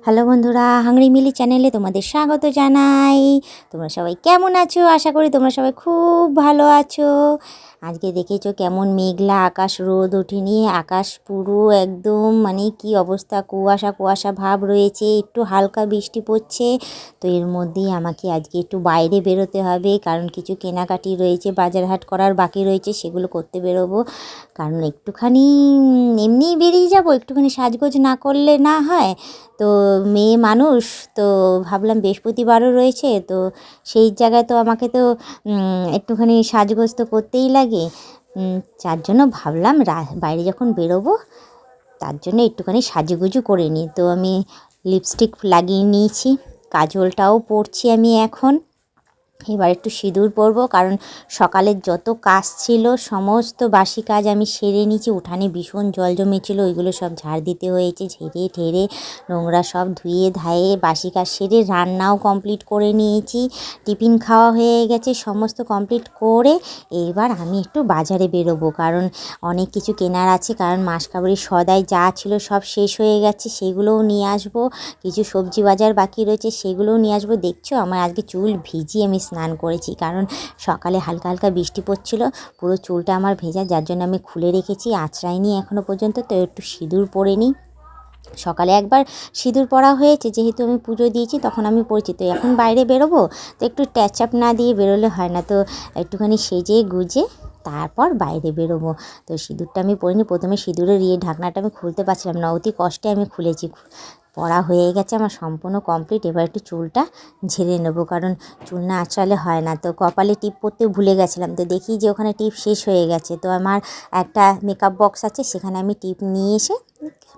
Hello বন্ধুরা, hungry মিলি চ্যানেলে তোমাদের স্বাগত জানাই। তোমরা সবাই কেমন আছো? আশা করি তোমরা সবাই খুব ভালো আছো। আজকে দেখেছ কেমন মেঘলা আকাশ, রোদ ওঠেনি, আকাশ পুরো একদম মানে কি অবস্থা, কুয়াশা কুয়াশা ভাব রয়েছে, একটু হালকা বৃষ্টি পড়ছে, তো এর মধ্যেই আমাকে আজকে একটু বাইরে বেরোতে হবে, কারণ কিছু কেনাকাটি রয়েছে বাজার হাট করার বাকি রয়েছে, সেগুলো করতে বেরোবো, কারণ একটুখানি এমনিই বেরিয়ে যাব, একটুখানি সাজগোজ না করলে না হয়, তো মেয়ে মানুষ, তো ভাবলাম বৃহস্পতিবারও রয়েছে, তো সেই জায়গায় তো আমাকে তো একটুখানি সাজগোজ তো করতেই লাগে উম, যার জন্য ভাবলাম বাইরে যখন বেরোবো তার জন্য একটুখানি সাজুগুজু করে নিই। তো আমি লিপস্টিক লাগিয়ে নিয়েছি কাজলটাও পরছি আমি এখন। এবার একটু সিঁদুর পরবো, কারণ সকালের যত কাজ ছিল, সমস্ত বাসি কাজ আমি সেরে নিয়েছি। উঠানে ভীষণ জল জমেছিল, ওইগুলো সব ঝাড় দিতে হয়েছে, ঝেড়ে ঠেড়ে নোংরা সব ধুয়ে ধায়ে বাসি কাজ সেরে রান্নাও কমপ্লিট করে নিয়েছি। টিফিন খাওয়া হয়ে গেছে, সমস্ত কমপ্লিট করে এবার আমি একটু বাজারে বেরোবো, কারণ অনেক কিছু কেনার আছে, কারণ মাসকাবাড়ির সদাই যা ছিল সব শেষ হয়ে গেছে, সেগুলোও নিয়ে আসব। কিছু সবজি বাজার বাকি রয়েছে, সেগুলোও নিয়ে আসব। দেখছ, আমার আজকে চুল ভিজিয়ে আমি স্নান করেছি। কারণ সকালে হালকা হালকা বৃষ্টি পড়ছিল, পুরো চুলটা আমার ভেজা, যার জন্য আমি খুলে রেখেছি আঁচড়াইনি এখনও পর্যন্ত, তো একটু সিঁদুর পরে নিই। সকালে একবার সিঁদুর পরা হয়েছে, যেহেতু আমি পুজো দিয়েছি, তখন আমি পড়ছি তো এখন বাইরে বেরোবো, তো একটু ট্যাচ আপ না দিয়ে বেরোলে হয় না, তো একটুখানি সেজে গুজে তারপর বাইরে বেরোবো। তো সিঁদুরটা আমি পরিনি প্রথমে সিঁদুরের ইয়ে ঢাকনাটা আমি খুলতে পারছিলাম না, অতি কষ্টে আমি খুলেছি। পড়া হয়ে গেছে, আমার সম্পূর্ণ কমপ্লিট এবার একটু চুলটা ঝেড়ে নেব, কারণ চুল না আঁচড়ালে হয় না। তো কপালে টিপ পরতে ভুলে গেছিলাম। তো দেখি যে ওখানে টিপ শেষ হয়ে গেছে। তো আমার একটা মেকআপ বক্স আছে, সেখানে আমি টিপ নিয়ে এসে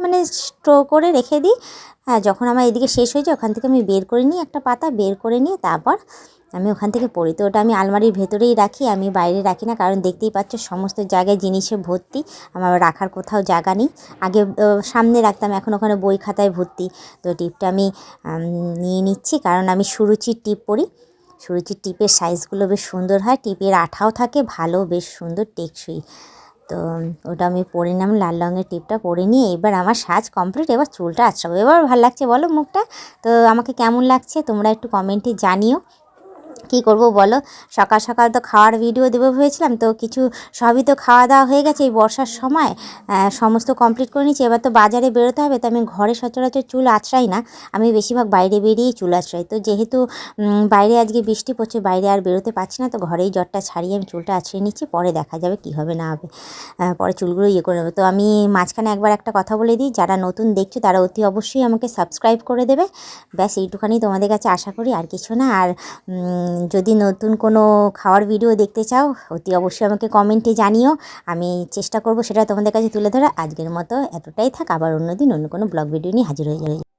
মানে স্ট্রো করে রেখে দিই। হ্যাঁ যখন আমার এদিকে শেষ হয়ে যায়, ওখান থেকে আমি বের করে নিই একটা পাতা, বের করে নিয়ে তারপর আমি ওখান থেকে পড়ি। তো ওটা আমি আলমারির ভেতরেই রাখি, আমি বাইরে রাখি না, কারণ দেখতেই পাচ্ছ সমস্ত জায়গায় জিনিসে ভর্তি। আমার রাখার কোথাও জায়গা নেই। আগে সামনে রাখতাম, এখন ওখানে বই খাতায় ভর্তি। তো টিপটা আমি নিয়ে নিচ্ছি কারণ আমি সুরুচির টিপ পরি। সুরুচির টিপের সাইজগুলো বেশ সুন্দর হয়, টিপের আঠাও থাকে, ভালো, বেশ সুন্দর, টেকসই। তো, ওটা আমি পরে নিলাম, লাল রঙের টিপটা পরে নিয়ে এবার আমার সাজ কমপ্লিট, এবার চুলটা আছড়াবো এবার ভালো লাগছে বলো মুখটা? তো আমাকে কেমন লাগছে তোমরা একটু কমেন্টে জানিও। কী করব বলো? সকাল সকাল তো খাওয়ার ভিডিও দেবো ভেবেছিলাম, তো কিছু সবই তো খাওয়া দাওয়া হয়ে গেছে এই বর্ষার সময়। সমস্ত কমপ্লিট করে নিচ্ছি এবার তো বাজারে বেরোতে হবে, তো আমি ঘরে সচরাচর চুল আঁচড়াই না। আমি বেশিরভাগ বাইরে বেরিয়েই চুল আঁচড়াই। তো যেহেতু বাইরে আজকে বৃষ্টি পড়ছে, বাইরে আর বেরোতে পারছি না, তো ঘরেই জ্বরটা ছাড়িয়ে আমি চুলটা আঁচড়ে নিচ্ছি, পরে দেখা যাবে কী হবে না হবে। পরে চুলগুলো ইয়ে করে নেব। তো আমি মাঝখানে একবার একটা কথা বলে দিই, যারা নতুন দেখছ তারা অতি অবশ্যই আমাকে সাবস্ক্রাইব করে দেবে। ব্যাস, এইটুখানি তোমাদের কাছে আশা করি, আর কিছু না। আর যদি নতুন কোনো খাওয়ার ভিডিও দেখতে চাও, অতি অবশ্যই আমাকে কমেন্টে জানিও। আমি চেষ্টা করব সেটা তোমাদের কাছে তুলে ধরা আজকের মতো এতটাই থাক। আবার অন্যদিন অন্য কোনো ব্লগ ভিডিও নিয়ে হাজির হয়ে যাবে।